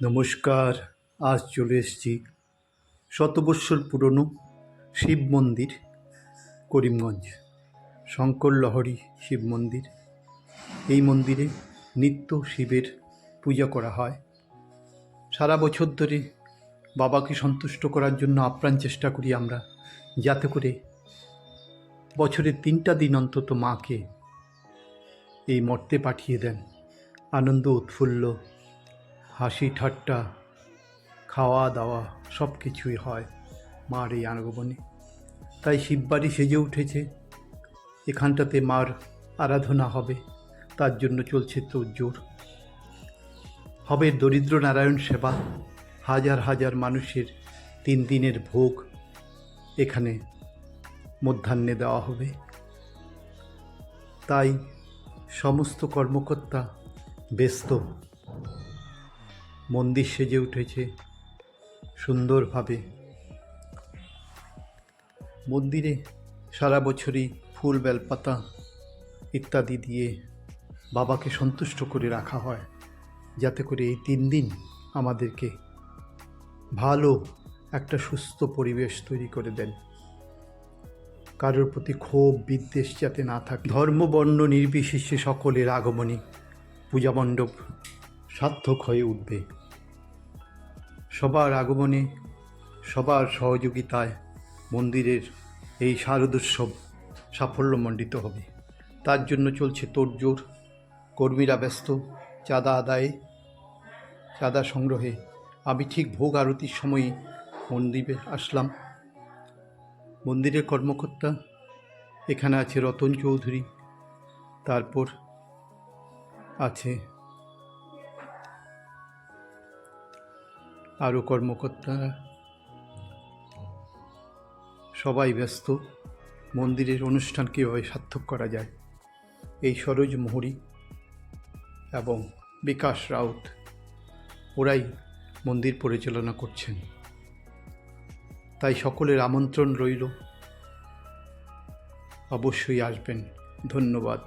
নমস্কার, আজ চলে এসেছি শত বৎসর পুরনো শিব মন্দির, করিমগঞ্জ শঙ্কর লহরী শিব মন্দির। এই মন্দিরে নিত্য শিবের পূজা করা হয়। সারা বছর ধরে বাবাকে সন্তুষ্ট করার জন্য আপ্রাণ চেষ্টা করি আমরা, যাতে করে বছরের তিনটা দিন অন্তত মাকে এই মর্তে পাঠিয়ে দেন আনন্দ, উৎফুল্ল হাসি, ঠাট্টা খাওয়া দাওয়া সব কিছুই হয় মার এই আগমনে তাই শিববাড়ি সেজে উঠেছে। এখানটাতে মার আরাধনা হবে। তার জন্য চলছে তোড়জোড়। হবে দরিদ্র নারায়ণ সেবা। হাজার হাজার মানুষের তিন দিনের ভোগ এখানে মধ্যাহ্নে দেওয়া হবে। তাই সমস্ত কর্মকর্তা ব্যস্ত। মন্দির সেজে উঠেছে সুন্দরভাবে। মন্দিরে সারা বছরই ফুল, বেলপাতা ইত্যাদি দিয়ে বাবাকে সন্তুষ্ট করে রাখা হয়, যাতে করে এই তিন দিন আমাদেরকে ভালো একটা সুস্থ পরিবেশ তৈরি করে দেন। কারোর প্রতি ক্ষোভ, বিদ্বেষ যাতে না থাকে। ধর্মবর্ণ নির্বিশেষে সকলের আগমনী পূজা মণ্ডপ সার্থক হয়ে উঠবে। সবার আগমনে, সবার সহযোগিতায় মন্দিরের এই শারদোৎসব সাফল্যমণ্ডিত হবে। তার জন্য চলছে তোড়জোড় কর্মীরা ব্যস্ত, চাঁদা আদায়ে, চাঁদা সংগ্রহে। আমি ঠিক ভোগ আরতির সময়ই মন্দিরে আসলাম। মন্দিরের কর্মকর্তা এখানে আছে রতন চৌধুরী, তারপর আছে আরও কর্মকর্তারা সবাই ব্যস্ত। মন্দিরের অনুষ্ঠান কীভাবে সার্থক করা যায়। এই সরোজ মোহরি এবং বিকাশ রাউত ওরাই মন্দির পরিচালনা করছেন। তাই সকলের আমন্ত্রণ রইল। অবশ্যই আসবেন। ধন্যবাদ।